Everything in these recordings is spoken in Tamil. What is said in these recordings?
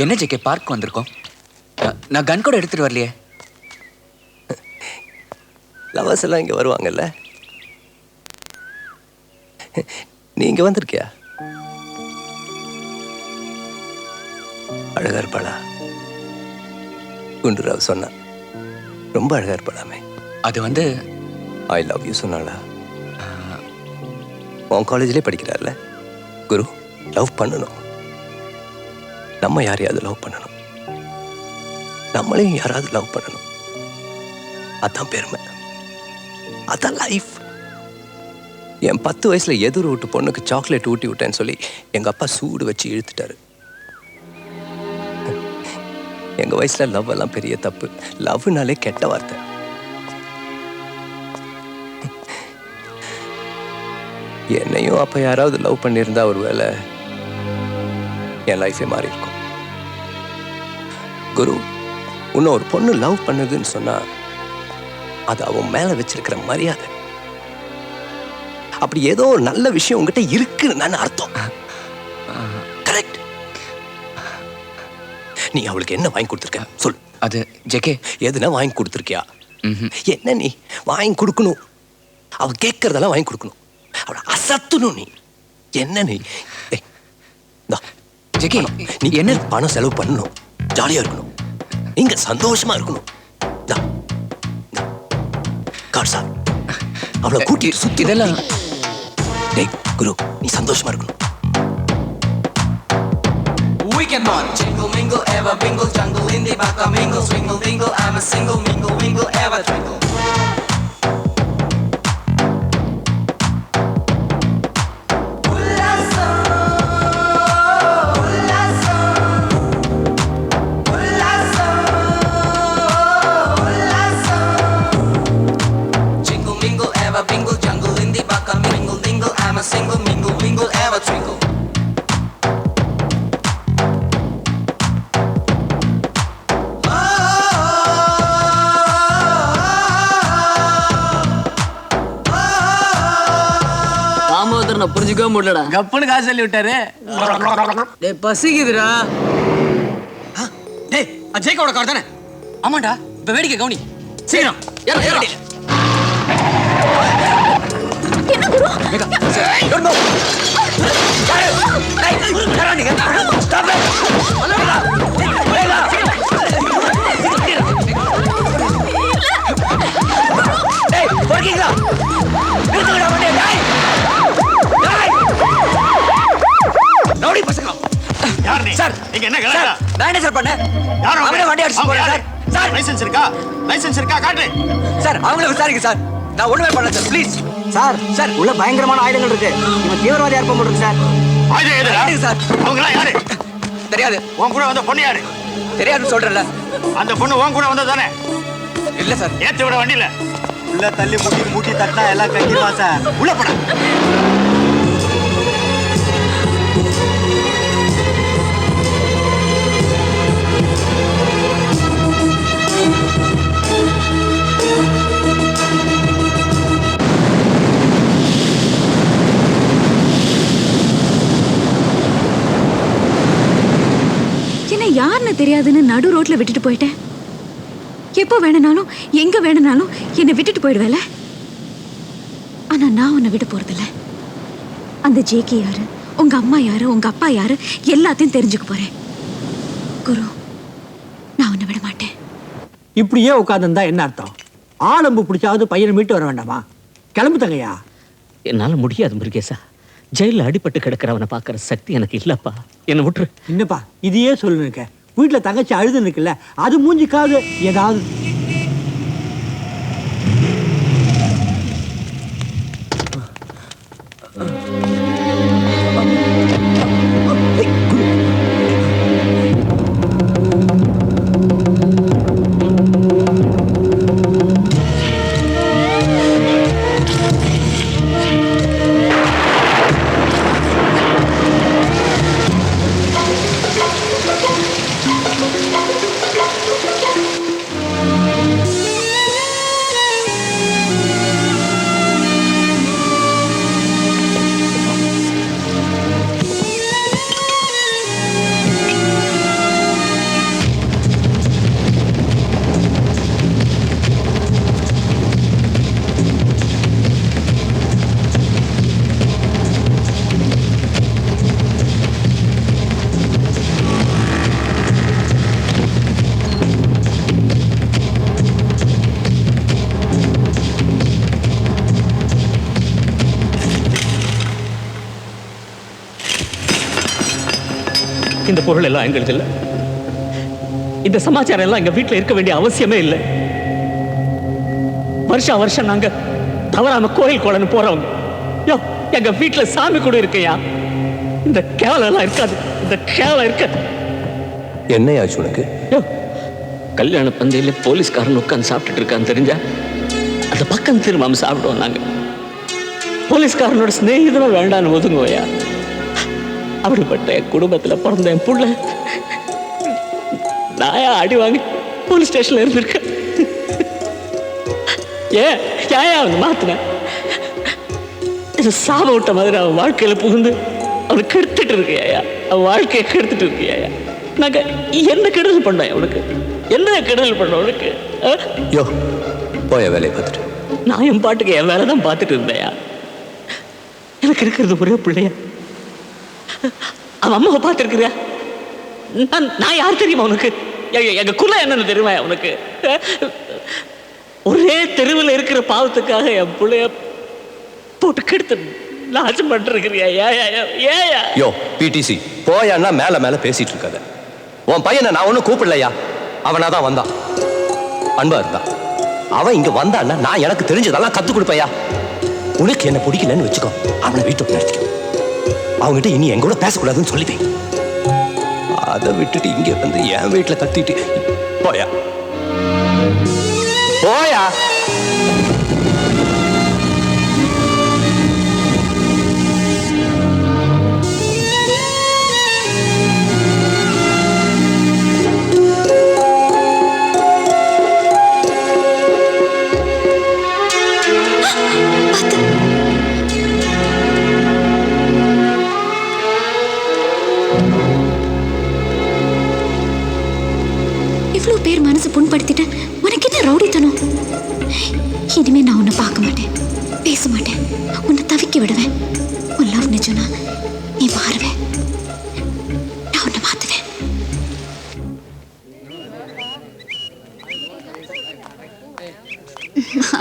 என்ன ஜேகே பார்க் வந்திருக்கோம். நான் கன் கூட எடுத்துட்டு வரலையே. லவர்ஸ் எல்லாம் இங்கே வருவாங்கல்ல? நீ இங்கே வந்திருக்கியா? அழகா இருப்பாளா? குண்டுராவ் சொன்னான் ரொம்ப அழகா இருப்பாளாமே. அது வந்து ஐ லவ் யூ சொன்னாளா? உன் காலேஜ்லேயே படிக்கிறார்ல குரு லவ் பண்ணணும். நம்ம யாரையாவது லவ் பண்ணணும். நம்மளையும் யாராவது லவ் பண்ணணும். அதான் பெருமை. அதான் லைஃப் என் பத்து வயசுல எதிர் வீட்டு பொண்ணுக்கு சாக்லேட் ஊட்டி விட்டேன்னு சொல்லி எங்க அப்பா சூடு வச்சு இழுத்துட்டாரு. எங்க வயசுல லவ் எல்லாம் பெரிய தப்பு. லவ்னாலே கெட்ட வார்த்தை. என்னையும் அப்ப யாராவது லவ் பண்ணியிருந்தா ஒரு வேலை என் லைஃபே மாறி இருக்கும் குரு உன்னை ஒரு பொண்ணு லவ் பண்ணுதுன்னு சொன்னா அது அவன் மேல வச்சிருக்கிற மரியாதை. அப்படி ஏதோ ஒரு நல்ல விஷயம் உங்ககிட்ட இருக்குன்னு அர்த்தம். கரெக்ட் நீ அவளுக்கு என்ன வாங்கி கொடுத்துருக்க? சொல் அது ஜேகே. எதுனா வாங்கி கொடுத்துருக்கியா. என்ன நீ? வாங்கி கொடுக்கணும். அவ கேட்கறதெல்லாம் வாங்கி கொடுக்கணும். அவளை அசத்தணும் நீ. என்ன நீ? ஜேகே நீ என்ன? பணம் செலவு பண்ணணும். ஜாலியா இருக்கணும். நீங்க சந்தோஷமா இருக்கணும். Car sir. அவளை கூட்டிட்டு சுத்தி இதெல்லாம் டேய் குரு நீ சந்தோஷமா இருக்கணும். Weekend on Jingle mingle ever bingle jungle in the back mingle swingle dingle தாமோதரனை புரிஞ்சுக்கவே முடியலடா. கப்புன்னு காசு சொல்லி விட்டாரு. டேய் பசிக்குதுடா. டேய் அஜய்கோட கார் தானே? ஆமாண்டா இப்ப வேடிக்கை கவுனி. சீக்கிரம். ஏறு, ஏறு. வண்டியில. ரவுடி போறேன் யாரு? சார் சார் லைசென்ஸ் இருக்கா? லைசென்ஸ் இருக்கா? காட்டு. சார் அவங்கள விசாரிங்க சார் நான் ஒண்ணுமே பண்ணல சார் ப்ளீஸ் சார் சார். உள்ள பயங்கரமான ஆயுதங்கள் இருக்கு. இவன் தீவிரவாதியா இருப்ப போட்டுருக்கு சார் ஆயுதம் எதுடா? சார்? அவங்க எல்லாம் யாரு? தெரியாது. உன் கூட வந்த பொண்ணு யாரு? தெரியாதுன்னு சொல்றேன்ல. அந்த பொண்ணு உன் கூட வந்தது தானே இல்ல சார் ஏத்து விட வண்டியில. உள்ள தள்ளி முட்டி முட்டி தட்டினா எல்லாம் கட்டிடுவா சார் உள்ள போட. என்ன யாருன்னு தெரியாதுன்னு நடு ரோட்ல விட்டுட்டு போயிட்டேன். எப்போ வேணும்னாலும் எங்க வேணும்னாலும் என்னை விட்டுட்டு போயிடுவேல? ஆனா நான் உன்னை விட போறதில்ல. அந்த ஜேகே யாரு உங்க அம்மா யாரு உங்க அப்பா யாரு எல்லாத்தையும் தெரிஞ்சுக்க போறேன். குரு நான் உன்னை விட மாட்டேன். இப்படியே உட்காந்துருந்தா என்ன அர்த்தம்? ஆளம்பு பிடிச்சாவது பையனை மீட்டு வர வேண்டாமா? கிளம்பு தங்கையா? என்னால முடியாது முருகேசா. ஜெயில அடிபட்டு கிடக்கிறவனை பாக்குற சக்தி எனக்கு இல்லப்பா. என்னை விட்டுரு. என்னப்பா இதையே சொல்லு இருக்க. வீட்டுல தங்கச்சி அழுது இருக்குல்ல அது மூஞ்சிக்காவது ஏதாவது இந்த பொருள் எல்லாம் எங்களுக்கு இல்லை. இந்த சமாச்சாரம் எல்லாம் எங்க வீட்டுல இருக்க வேண்டிய அவசியமே இல்லை. வருஷம் வருஷம் நாங்க தவறாம கோயில் குளம்னு போறவங்க. யோ எங்க வீட்டுல சாமி கூட இருக்கையா இந்த கேவலம் எல்லாம் இருக்காது. இந்த கேவலம் இருக்காது. என்னையாச்சு உனக்கு? யோ, கல்யாண பந்தையில போலீஸ்காரன் உட்காந்து சாப்பிட்டுட்டு இருக்கான்னு தெரிஞ்சா அந்த பக்கம் திரும்பாம சாப்பிடுவோம் நாங்க. போலீஸ்காரனோட சிநேகிதனும் வேண்டான்னு ஒதுங்குவையா அப்படிப்பட்ட என் குடும்பத்துல பிறந்த என் புள்ள. நாயா அடி வாங்கி போலீஸ் ஸ்டேஷன்ல இருந்திருக்கேன்? ஏன்? ஏன் அவன் மாத்தினேன் இது சாப விட்ட மாதிரி அவன் வாழ்க்கையில புகுந்து அவனை கெடுத்துட்டு இருக்கியா அவன் வாழ்க்கையை கெடுத்துட்டு இருக்கியா நாங்க என்ன கெடுதல் பண்ணோம் அவனுக்கு என்ன கெடுதல் பண்ணோம் அவனுக்கு? யோ போய வேலையை பார்த்துட்டு. நான் என் பாட்டுக்கு என் வேலை தான் பார்த்துட்டு இருந்தேயா எனக்கு இருக்கிறது ஒரே பிள்ளையா. அவன் அம்மாவை பார்த்துருக்குற நான் நான் யார் தெரியுமா உனக்கு? எங்க- குலம் என்னன்னு தெரியுமா உனக்கு? ஒரே தெருவில் இருக்கிற பாவத்துக்காக என் பிள்ளைய போட்டு கெடுத்து நாசம் பண்ணிருக்கிறியா ஏயா யோ பிடிசி போயான்னா மேல மேல பேசிட்டு இருக்காத உன் பையனை நான் ஒன்றும் கூப்பிடலையா? அவனா தான் வந்தான். அன்பா இருந்தான் அவன் இங்க வந்தான்னா நான் எனக்கு தெரிஞ்சதெல்லாம் கத்து கொடுப்பையா? உனக்கு என்ன பிடிக்கலன்னு வச்சுக்கோ. அவனை வீட்டுக்கு நடத்திக்கோ அவங்ககிட்ட இனி என் கூட பேசக்கூடாதுன்னு சொல்லிட்டேன். அதை விட்டுட்டு இங்கே வந்து என் வீட்டில் கத்திட்டு போயா. போயா?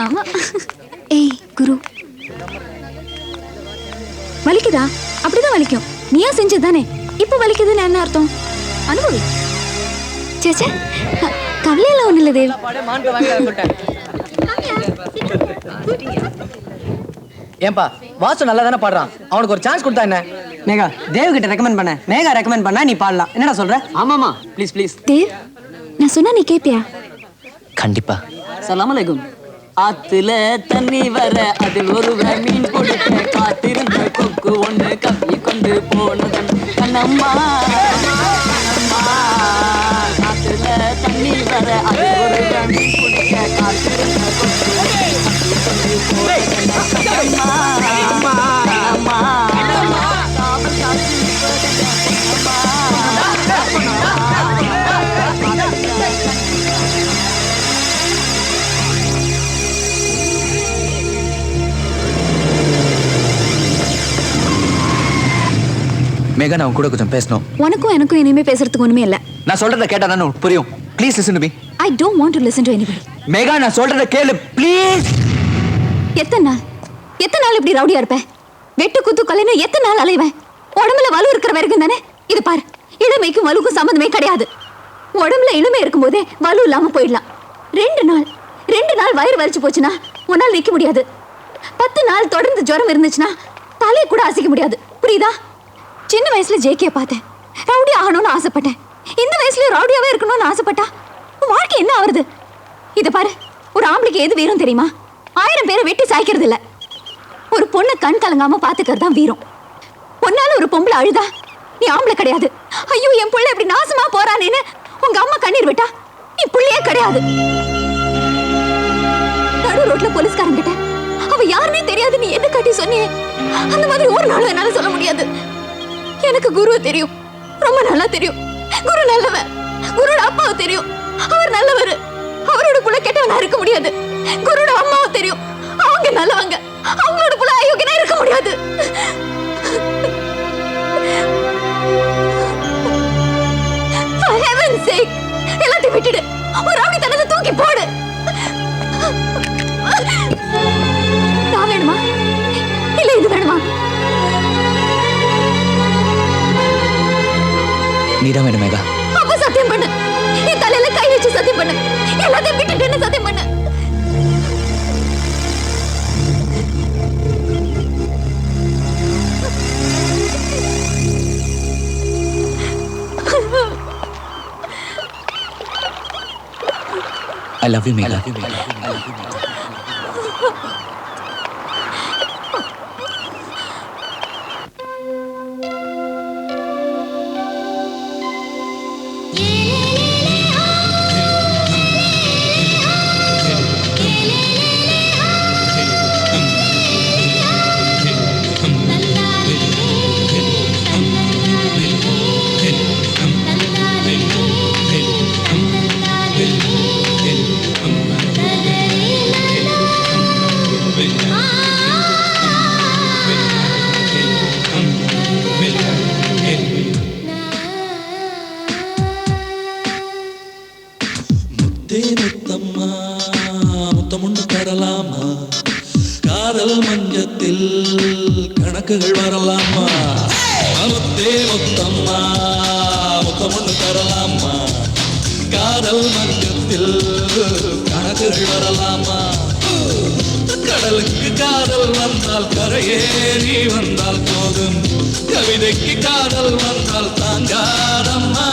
ஆமா. ஏய் குரு. வலிக்குதா? அப்படிதான் வலிக்கும். நீயா செஞ்சது தானே இப்போ வலிக்குதுன்னு என்ன அர்த்தம்? அனுபவி. சேச்சே கவலையெல்லாம் ஒன்றும் இல்லை தேவ். ஏன்பா வாசு நல்லா தானே பாடுறான். அவனுக்கு ஒரு சான்ஸ் கொடுத்தா என்ன? மேகா தேவ் கிட்ட ரெக்கமெண்ட் பண்ண. மேகா ரெக்கமெண்ட் பண்ணா நீ பாடலாம். என்னடா சொல்ற? ஆமாமா ப்ளீஸ் ப்ளீஸ் தேவ் நான் சொன்னா நீ கேட்பியா கண்டிப்பா. சலாம் அலைக்கும் ஆத்துல தண்ணி வர அதில் ஒரு மீன் கொடுக்க காத்திருந்த கொக்கு ஒண்ணு கப்பி கொண்டு போனதன் கண்ணம்மா ஆத்துல தண்ணி வர அதில் ஒரு மீன் கொடுக்க காத்திருந்த கொக்கு கப்பி கொண்டு போனதன் கண்ணம்மா. மேகா நான் உன் கூட கொஞ்சம் பேசணும். உனக்கும் எனக்கும் இனிமே பேசுறதுக்கு ஒண்ணுமே இல்ல. நான் சொல்றத கேட்டா தானே புரியும். Please listen to me I don't want to listen to anybody Megha நான் சொல்றத கேளு. ப்ளீஸ் எத்தனை நாள்? எத்தனை நாள் இப்படி ரவுடியா இருப்பேன் வெட்டு குத்து கொலைன்னு எத்தனை நாள் அலைவேன்? உடம்புல வலு இருக்கிற வரைக்கும் தானே? இது பாரு இளமைக்கும் வலுக்கும் சம்மந்தமே கிடையாது. உடம்புல இளமை இருக்கும்போதே வலு இல்லாம போயிடலாம். ரெண்டு நாள் ரெண்டு நாள் வயிறு வலிச்சு போச்சுன்னா உன்னால் நிக்க முடியாது. பத்து நாள் தொடர்ந்து ஜுரம் இருந்துச்சுன்னா தலையை கூட அசைக்க முடியாது. புரியுதா? சின்ன வயசுல ஜேகே பார்த்தேன். ரவுடி ஆகணும்னு ஆசைப்பட்டேன். இந்த வயசுல ரவுடியாவே இருக்கணும்னு ஆசைப்பட்டா? உன் வாழ்க்கை என்ன ஆகுறது? இத பாரு ஒரு ஆம்பளைக்கு எது வீரம் தெரியுமா? ஆயிரம் பேரை வெட்டி சாய்க்கிறது இல்ல. ஒரு பொண்ணை கண் கலங்காம பாத்துக்கிறது தான் வீரம். பொண்ணால ஒரு பொம்பளை அழுதா? நீ ஆம்பளை கிடையாது. ஐயோ என் புள்ள இப்படி நாசமா போறானேன்னு உங்க அம்மா கண்ணீர் விட்டா? நீ புள்ளையே கிடையாது. நடு ரோட்ல போலீஸ்காரன் கிட்ட அவ யாருன்னே தெரியாது நீ என்ன காட்டி சொன்னியே? அந்த மாதிரி ஒரு நாளும் என்னால சொல்ல முடியாது. எனக்கு குருவை தெரியும். ரொம்ப நல்லா தெரியும். குரு நல்லவன் குருட அப்பாவை தெரியும். அவர் நல்லவர். அவரோட புள்ள கெட்டவனா இருக்க முடியாது. குருட அம்மாவை தெரியும். அவங்க நல்லவங்க. அவங்களோட புள்ள அயோக்கியனா இருக்க முடியாது. ஐ லவ் யூ மேகா முத்தே கணக்குகள் வரலாமா? முத்தே முத்தம்மா ஒன்று தரலாமா? காதல் மஞ்சத்தில் கணக்குகள் வரலாமா? கடலுக்கு காதல் வந்தால் கரையேறி வந்தால் போதும். கவிதைக்கு காதல் வந்தால் தாங்காதம்மா.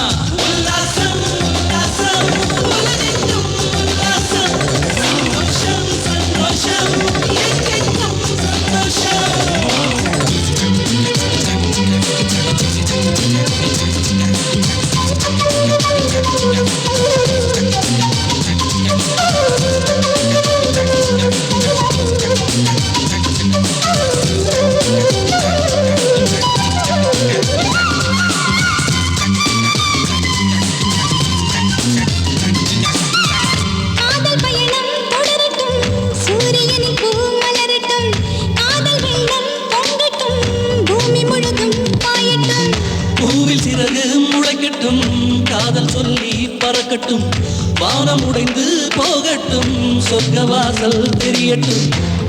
வானம் உடைந்து போகட்டும் சொர்க்க வாசல் தெரியட்டும்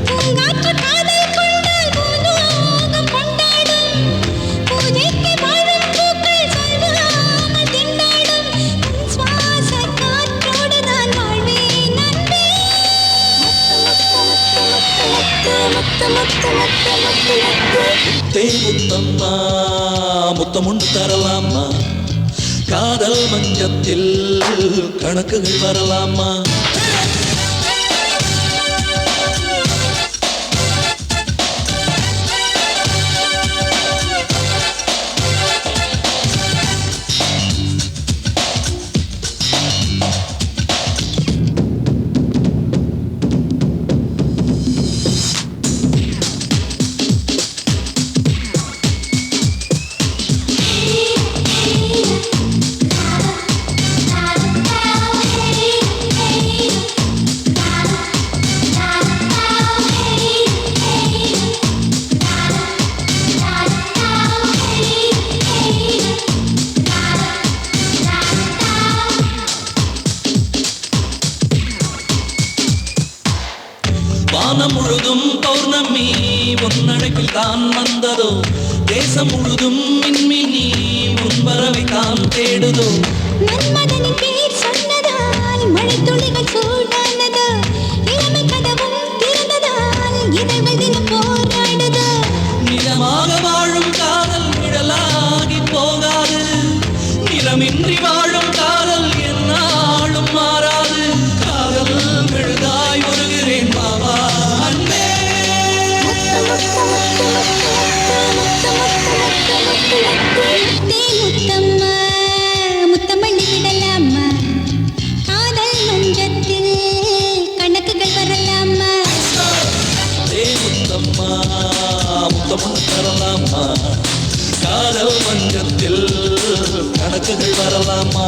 பூங்காற்று காதல் கொண்டால் பூலோகம் கொண்டாடும் பூஜைக்கு வாழும் பூக்கள் சொல்வாமல் திண்டாடும் உன் சுவாச காற்றோடு நான் வாழ்வேன் நன்பே முத்து முத்து முத்து முத்து முத்து தே முத்தம்மா முத்தமுண்டு தரலாமா காதல் மஞ்சத்தில் கணக்குகள் வரலாமா? முழுதும் பௌர்ணமி உன்னழைப்பில் தான் வந்ததோ? தேசம் முழுதும் மின்மினி உன் வரவை தான் தேடுதோ? மன்மதனின் பேர் சொன்னதால் மழைத்துளிகள் சூடானது வழக்குகள் வரலாமா?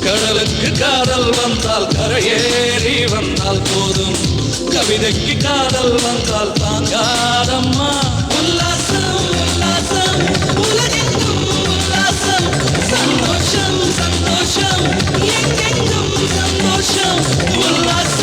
கடலுக்கு காதல் வந்தால் கரையேறி வந்தால் போதும். கவிதைக்கு காதல் வந்தால் தாங்காதம்மா. உல்லாசம் உல்லாசம் சந்தோஷம் சந்தோஷம். உல்லாசம்.